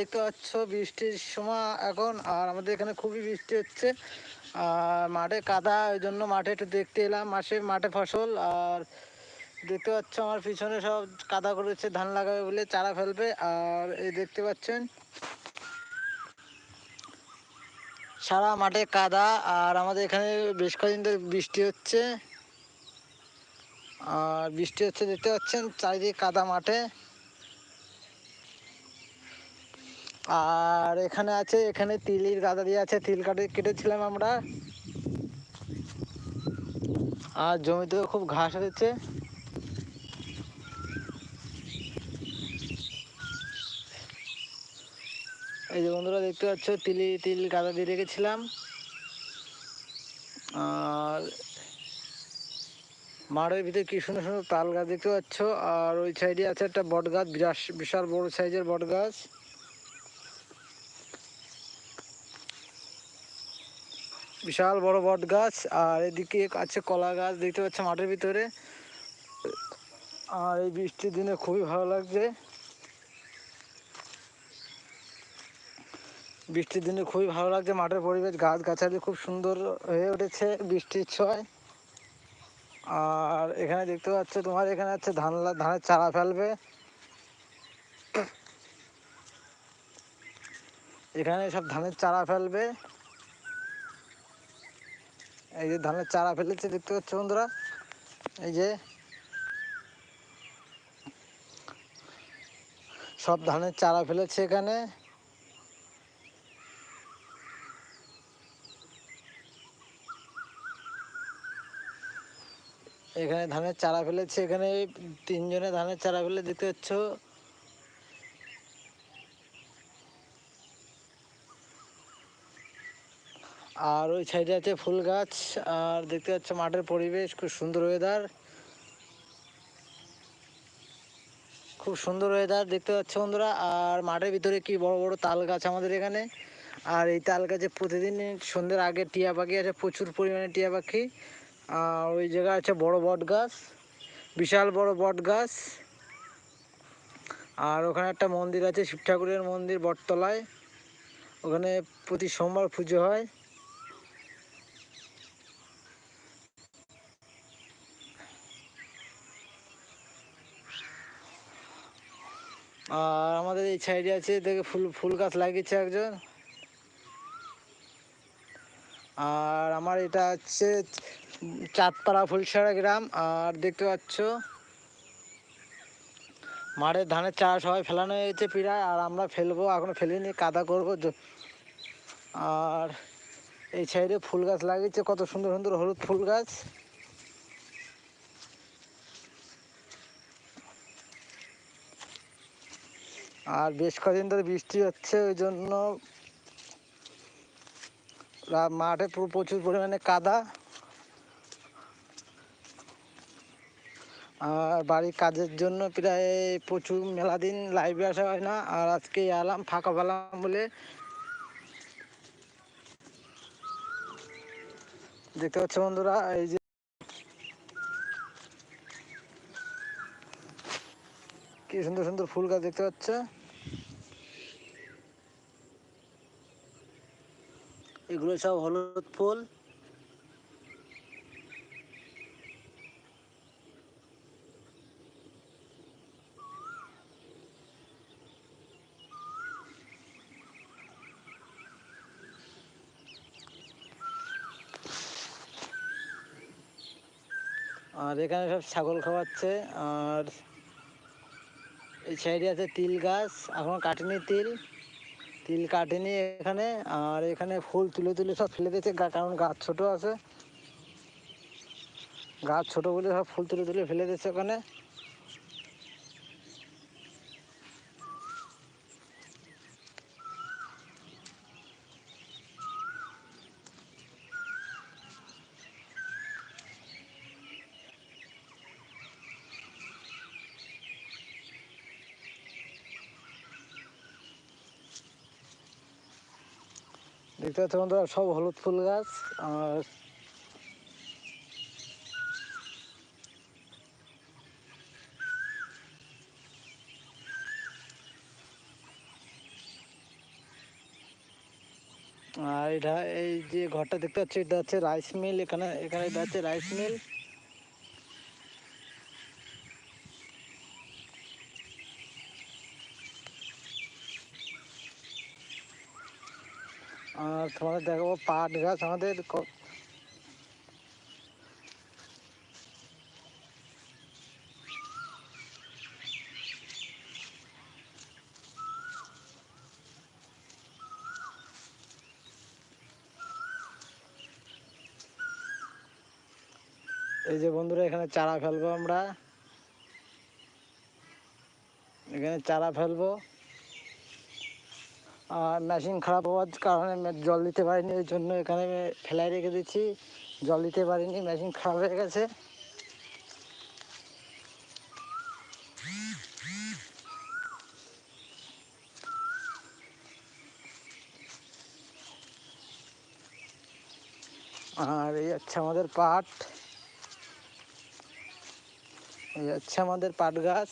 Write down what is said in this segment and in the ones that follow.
দেখতে পাচ্ছ, বৃষ্টির সময় এখন, আর আমাদের এখানে খুবই বৃষ্টি হচ্ছে। আর মাঠে কাদা, ওই জন্য মাঠে একটু দেখতে এলাম। মাসে মাঠে ফসল, আর দেখতে পাচ্ছ আমার পিছনে সব কাদা করেছে, ধান লাগাবে বলে চারা ফেলবে। আর এই দেখতে পাচ্ছেন, সারা মাঠে কাদা, আর আমাদের এখানে বেশ কয়েকদিন ধরে বৃষ্টি হচ্ছে। আর বৃষ্টি হচ্ছে, দেখতে পাচ্ছেন, চারিদিকে কাদা মাঠে। আর এখানে আছে, এখানে তিলির গাদা দিয়ে আছে, তিল কাটে, কেটেছিলাম আমরা। আর জমিতেও খুব ঘাস হয়েছে। এই যে বন্ধুরা দেখতে পাচ্ছ, তিলি, তিল গাদা দিয়ে রেখেছিলাম। আর মাঠের ভিতরে কি সুন্দর সুন্দর তাল গাছ দেখতে পাচ্ছ। আর ওই সাইডে আছে একটা বট গাছ বিশাল বড় সাইজের বট গাছ বিশাল বড় বট গাছ, আর এদিকে আছে কলা গাছ, দেখতে পাচ্ছ মাঠের ভিতরে। আর এই বৃষ্টির দিনে খুবই ভালো লাগছে। বৃষ্টির দিনে খুবই ভালো লাগছে মাঠের পরিবেশ গাছ গাছালি খুব সুন্দর হয়ে উঠেছে বৃষ্টির ছয়। আর এখানে দেখতে পাচ্ছ তোমার, এখানে আছে ধান ধানের চারা ফেলবে। এখানে সব ধানের চারা ফেলবে। এই যে ধানের চারা ফেলেছে, দেখতে পাচ্ছ বন্ধুরা? এই যে সব ধানের চারা ফেলেছে এখানে। এখানে ধানের চারা ফেলেছে, এখানে তিনজনে ধানের চারা ফেলে, দেখতে পাচ্ছ? আর ওই সাইডে আছে ফুল গাছ, আর দেখতে পাচ্ছ মাঠের পরিবেশ, খুব সুন্দর ওয়েদার খুব সুন্দর ওয়েদার দেখতে পাচ্ছ বন্ধুরা, আর মাঠের ভিতরে কি বড় বড় তাল গাছ আমাদের এখানে। আর এই তাল গাছে প্রতিদিন সন্ধ্যের আগে টিয়া পাখি আছে প্রচুর পরিমাণে টিয়া পাখি। আর ওই জায়গায় আছে বড় বট গাছ, বিশাল বড় বট গাছ। আর ওখানে একটা মন্দির আছে, শিব ঠাকুরের মন্দির বটতলায়। ওখানে প্রতি সোমবার পুজো হয়। আর আমাদের এই সাইডে আছে, দেখে ফুল ফুল গাছ লাগিয়েছে একজন। আর আমার এটা হচ্ছে চাঁদপাড়া ফুলসারা গ্রাম, আর দেখতে পাচ্ছ মাঠের ধানের চারা সবাই ফেলানো হয়েছে প্রায়, আর আমরা ফেলব, এখনও ফেলিনি, কাদা করব আর এই সাইডে ফুল গাছ লাগিয়েছে, কত সুন্দর সুন্দর হলুদ ফুল গাছ। আর বেশ কদিন ধরে বৃষ্টি হচ্ছে, ওই জন্য মাঠে পুরো, প্রচুর পরিমাণে কাদা। আর বাড়ির কাজের জন্য প্রায় প্রচুর মেলা দিন লাইভে আসা হয় না, আর আজকে এলাম ফাঁকা পেলাম বলে। দেখতে পাচ্ছ বন্ধুরা, এই যে কি সুন্দর সুন্দর ফুল গাছ দেখতে পাচ্ছ। এগুলো সব হলুদ ফুল। আর এখানে সব ছাগল খাওয়াচ্ছে। আর এই সাইডে আছে তিল গাছ, এখনও কাটেনি তিল। তিল কাটেনি এখানে, আর এখানে ফুল তুলে তুলে সব ফেলে দিয়েছে কারণ গাছ ছোট আছে। গাছ ছোট বলে সব ফুল তুলে তুলে ফেলে দিয়েছে ওখানে। দেখতে পাচ্ছ বন্ধুরা, সব হলুদ ফুল গাছ, আর আর এটা এই যে ঘরটা দেখতে পাচ্ছি, এটা হচ্ছে রাইস মিল এখানে এখানে এটা হচ্ছে রাইস মিল আর তোমাদের দেখাবো পাট গাছ আমাদের এই যে বন্ধুরা, এখানে চারা ফেলব আমরা। এখানে চারা ফেলব। আর মেশিন খারাপ হওয়ার কারণে জল দিতে পারিনি, ওই জন্য এখানে ফেলাই রেখে দিচ্ছি। জল দিতে পারিনি মেশিন খারাপ হয়ে গেছে। আর এই হচ্ছে আমাদের পাট। এই হচ্ছে আমাদের পাট গাছ।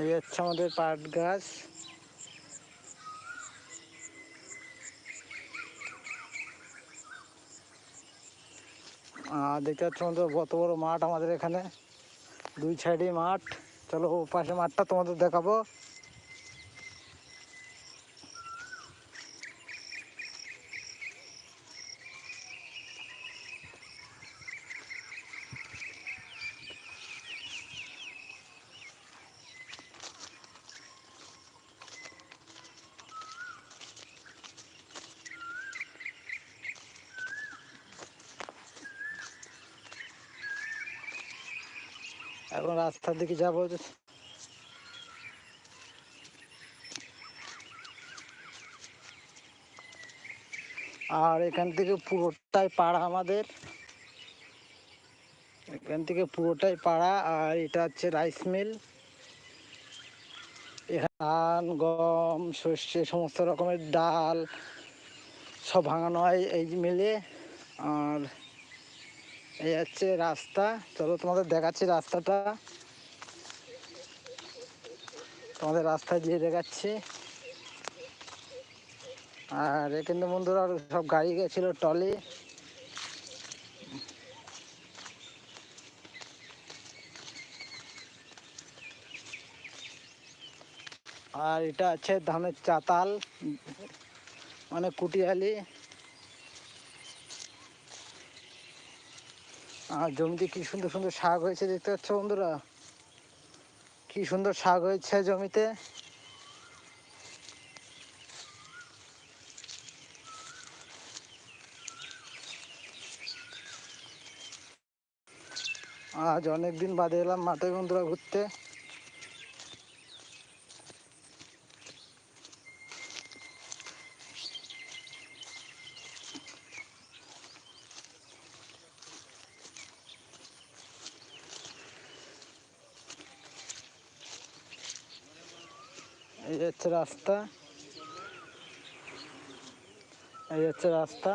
এই হচ্ছে আমাদের পাট গাছ। আর দেখতে পাচ্ছ আমাদের কত বড় মাঠ আমাদের এখানে। দুই সাইডে মাঠ। চলো ও পাশে মাঠটা তোমাদের দেখাবো। এখন রাস্তার দিকে যাব আর এখান থেকে পুরোটাই পাড়া আমাদের। এখান থেকে পুরোটাই পাড়া আর এটা হচ্ছে রাইস মিল। ধান গম, সর্ষে, সমস্ত রকমের ডাল সব ভাঙানো হয় এই মিলে। আর এই হচ্ছে রাস্তা। চলো তোমাদের দেখাচ্ছি রাস্তাটা। তোমাদের রাস্তায় দিয়ে দেখাচ্ছি। আর এখানে বন্ধুরা সব গাড়ি গেছিল টলি আর এটা আছে ধানের চাতাল মানে কুটিয়ালি। আর জমিতে কি সুন্দর সুন্দর শাক হয়েছে দেখতে পাচ্ছ বন্ধুরা? কি সুন্দর শাক হয়েছে জমিতে। আজ অনেকদিন বাদে এলাম মাঠে বন্ধুরা ঘুরতে এই হচ্ছে রাস্তা। এই হচ্ছে রাস্তা।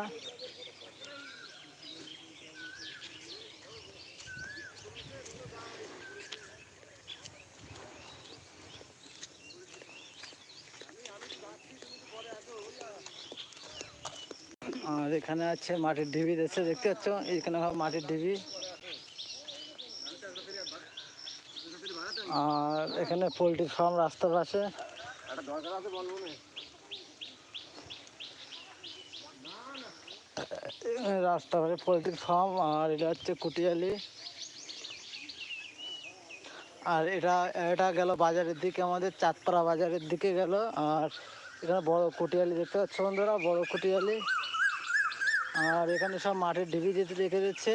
আর এখানে আছে মাটির ঢিবি, দেখছে? দেখতে পাচ্ছ? এখানে মাটির ঢিবি। আর এখানে পোলট্রি ফার্ম রাস্তার পাশে। এখানে রাস্তার পাশে পোলট্রি ফার্ম আর এটা হচ্ছে কুটিয়ালি। আর এটা এটা গেল বাজারের দিকে, আমাদের চাঁদপাড়া বাজারের দিকে গেল। আর এখানে বড় কুটিয়ালি দেখতে পাচ্ছ বন্ধুরা, বড় কুটিয়ালি। আর এখানে সব মাঠের ঢিবি দিতে রেখে দিচ্ছে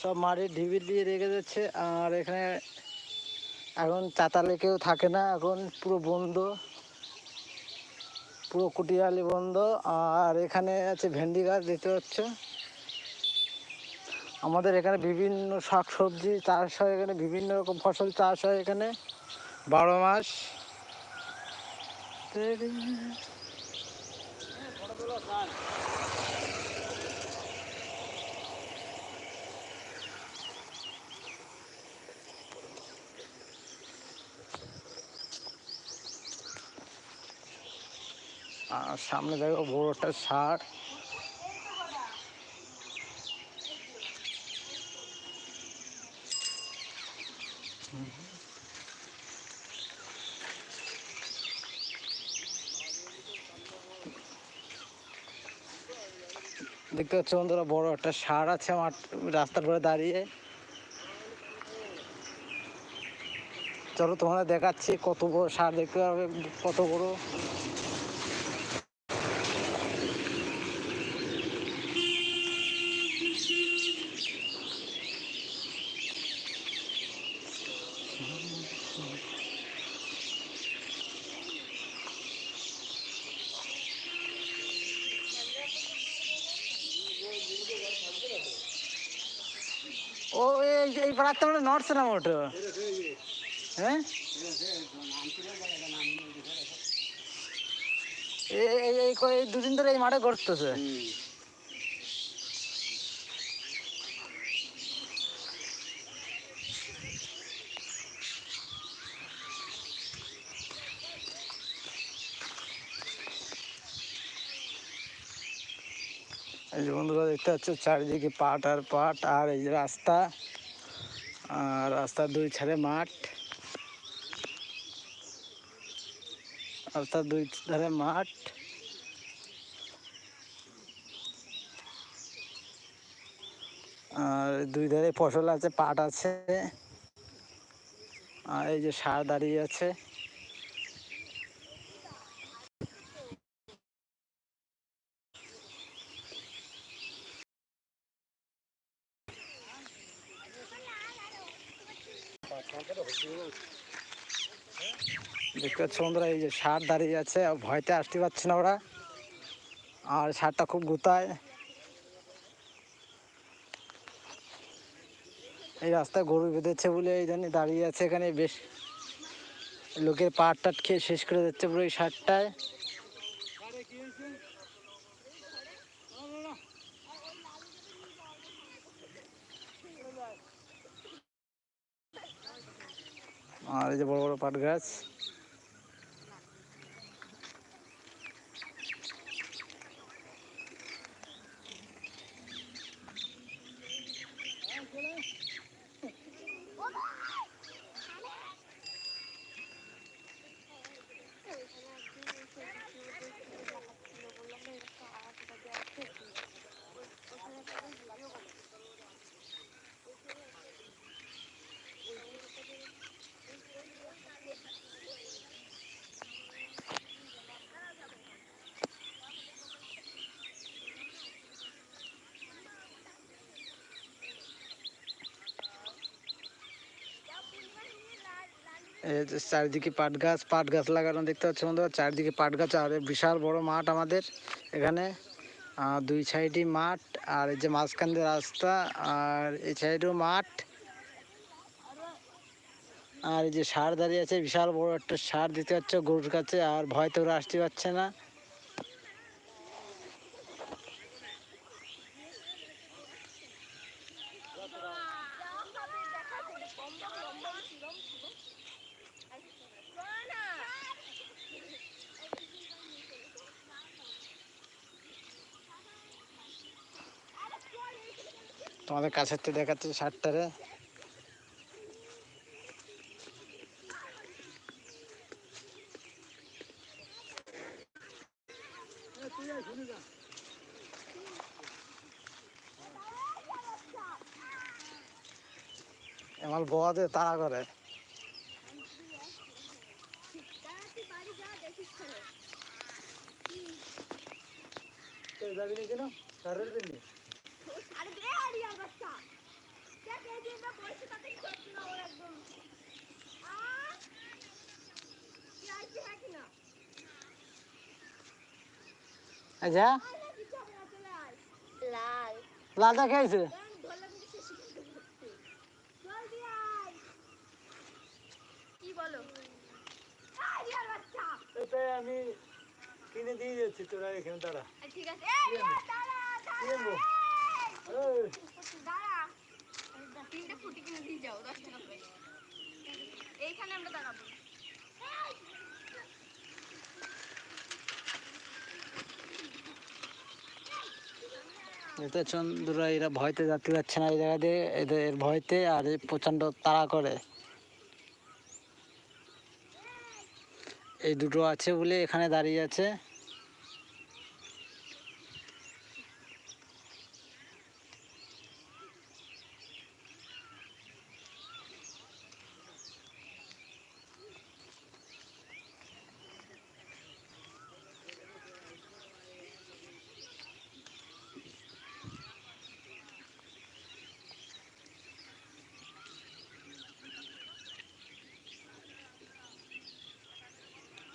সব মাটির ঢিবি দিয়ে রেখে দিচ্ছে আর এখানে এখন চাতালে কেউ থাকে না, এখন পুরো বন্ধ। পুরো কুটিয়ালি বন্ধ। আর এখানে আছে ভেন্ডি গাছ, দেখতে পাচ্ছ? আমাদের এখানে বিভিন্ন শাক সবজি চাষ হয় এখানে, বিভিন্ন রকম ফসল চাষ হয় এখানে। বারো মাস। আর সামনে দেখো বড় একটা সার। দেখতে পাচ্ছ বন্ধুরা, বড় একটা সার আছে আমার রাস্তার পরে দাঁড়িয়ে। চলো তোমরা দেখাচ্ছি কত বড় সার দেখতে পাবে, কত বড় ও নড়ছে না মোটো হ্যাঁ? এই দুদিন ধরে এই মাঠে এই বন্ধুরা, দেখতে পাচ্ছ, চারিদিকে পাট আর পাট, আর এই যে রাস্তা। আর রাস্তার দুই ছাড়ে মাঠ। রাস্তার দুই ধারে মাঠ। আর দুই ধারে ফসল আছে, পাট আছে। আর এই যে সার দাঁড়িয়ে আছে। দেখতে পাচ্ছ বন্ধুরা, এই যে সার দাঁড়িয়ে আছে ভয়তে আসতে পারছে না ওরা। আর সারটা খুব গুতায়। এই রাস্তায় গরু বেঁধেছে বলে এই জন্য দাঁড়িয়ে আছে এখানে। বেশ, লোকের পাট টাট খেয়ে শেষ করে দিচ্ছে পুরো এই সারটায়। আর এই যে বড় বড় পাট গাছ। চারিদিকে পাট গাছ পাট গাছ লাগানো দেখতে পাচ্ছি বন্ধুরা, চারিদিকে পাট গাছ আর বিশাল বড় মাঠ আমাদের এখানে। দুই সাইডই মাঠ, আর এই যে মাঝখান দিয়ে রাস্তা, আর এই সাইডেও মাঠ। আর এই যে সার দাঁড়িয়ে আছে, বিশাল বড় একটা সার দিতে হচ্ছে গরুর কাছে, আর ভয়তে ওরা আসতে পারছে না। তোমাদের কাছের থেকে দেখাচ্ছে সারটারে আমার বোয়াতে তাড়া করে। যাবি না কেন কারের জন্য আরে বে আরিয়া বাচ্চা দেখ এই যে না বসে তাতে করছ না ওর একদম আ কি আইছে হ্যাঁ কি না আচ্ছা আয় না কিছু হবে না চলে আয় লাল লাদা খাইছে আমি ধরলে কিন্তু শেষ করে দেবো জলদি আয় কি বলো আরিয়া বাচ্চা এটাই আমি কিনে দিয়ে যাচ্ছি তোরা এখানে দাঁড়া। ঠিক আছে এই দাঁড়া কি আনব? দাঁড়া এই, দাঁড়া। তিনটে ফুটি কিনে দিয়ে যাও দশ টাকা করে। এইখানে আমরা দাঁড়াবো। এতে চন্দ্রা এরা ভয়তে যাতে যাচ্ছে না এই জায়গা দিয়ে, এদের ভয়তে আর প্রচণ্ড তাড়া করে। এই দুটো আছে বলে এখানে দাঁড়িয়ে আছে।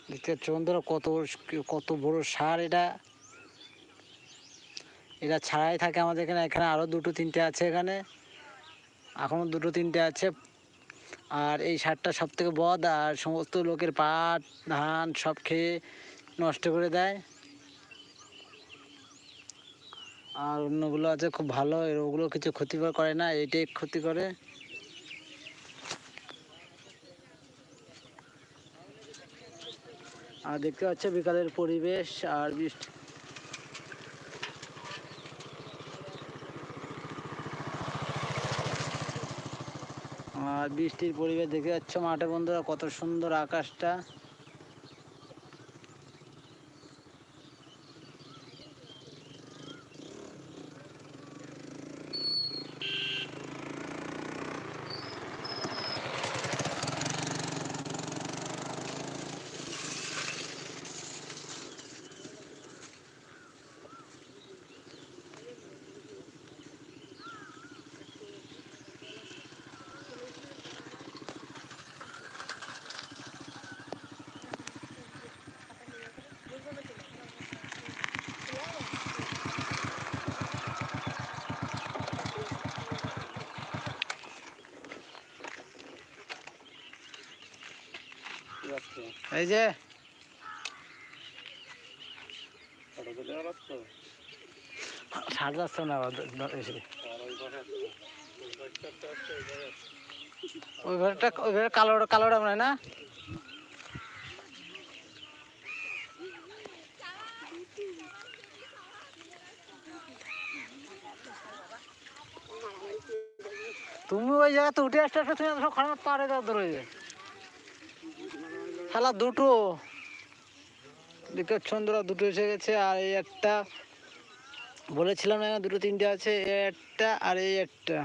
দেখতে চন্দ্র কত কত বড় সার এটা? এটা ছাড়াই থাকে আমাদের এখানে। এখানে আরও দুটো তিনটে আছে এখানে। এখনও দুটো তিনটে আছে। আর এই সারটা সব থেকে বদ আর সমস্ত লোকের পাট, ধান সব খেয়ে নষ্ট করে দেয়। আর অন্যগুলো আছে খুব ভালো ওগুলো কিছু ক্ষতি করে না, এটাই ক্ষতি করে। আর দেখতে পাচ্ছে বিকালের পরিবেশ আর বৃষ্টি। আর বৃষ্টির পরিবেশ দেখতে পাচ্ছ মাঠে বন্ধুরা, কত সুন্দর আকাশটা। এই যে। না ওই ঘরটা ওই না? তুমি ওই জায়গাতে উঠে আসতে আসতে তুমি সব খারাপ পারে দাও ধরে শালা দুটো দেখতে চন্দ্রা দুটো এসে গেছে আর এই একটা বলেছিলাম না দুটো তিনটে আছে এই একটা আর এই একটা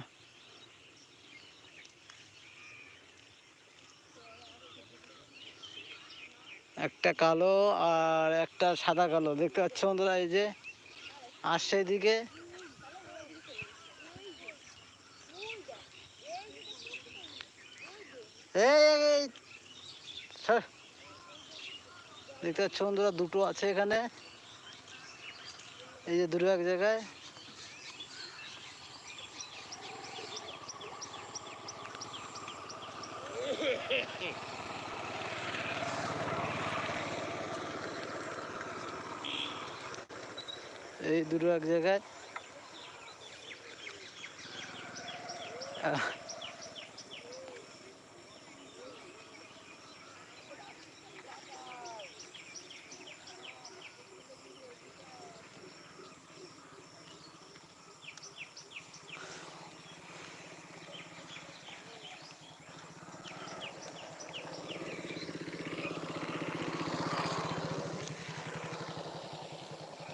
একটা কালো আর একটা সাদা কালো দেখতে পাচ্ছ বন্ধুরা এই যে আর এদিকে এই। দেখতে পাচ্ছ বন্ধুরা, দুটো আছে এখানে। এই যে দুটো এক জায়গায়। এই দুটো এক জায়গায়।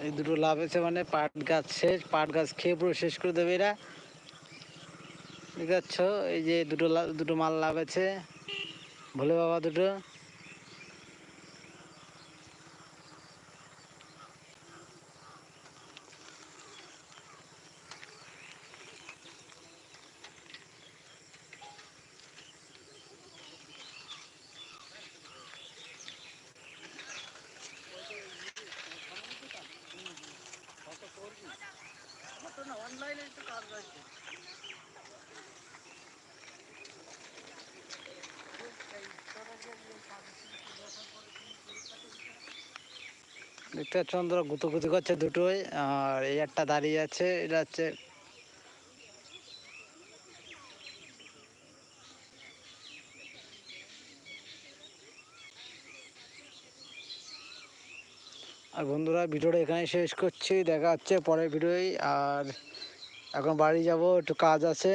এই দুটো লাভ হয়েছে মানে পাট গাছ শেষ, পাট গাছ খেয়ে পুরো শেষ করে দেবে এরা। দেখাচ্ছ এই যে দুটো দুটো মাল লাভ আছে। ভোলে বাবা দুটো। দেখতে পাচ্ছ বন্ধুরা গুতুগুতি করছে দুটোই, আর এই একটা দাঁড়িয়ে আছে, এটা হচ্ছে আর বন্ধুরা, ভিডিওটা এখানে শেষ করছি, দেখা হচ্ছে পরের ভিডিওই, আর এখন বাড়ি যাব, একটু কাজ আছে,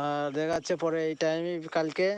আর দেখা যাচ্ছে পরে এই টাইমে কালকে।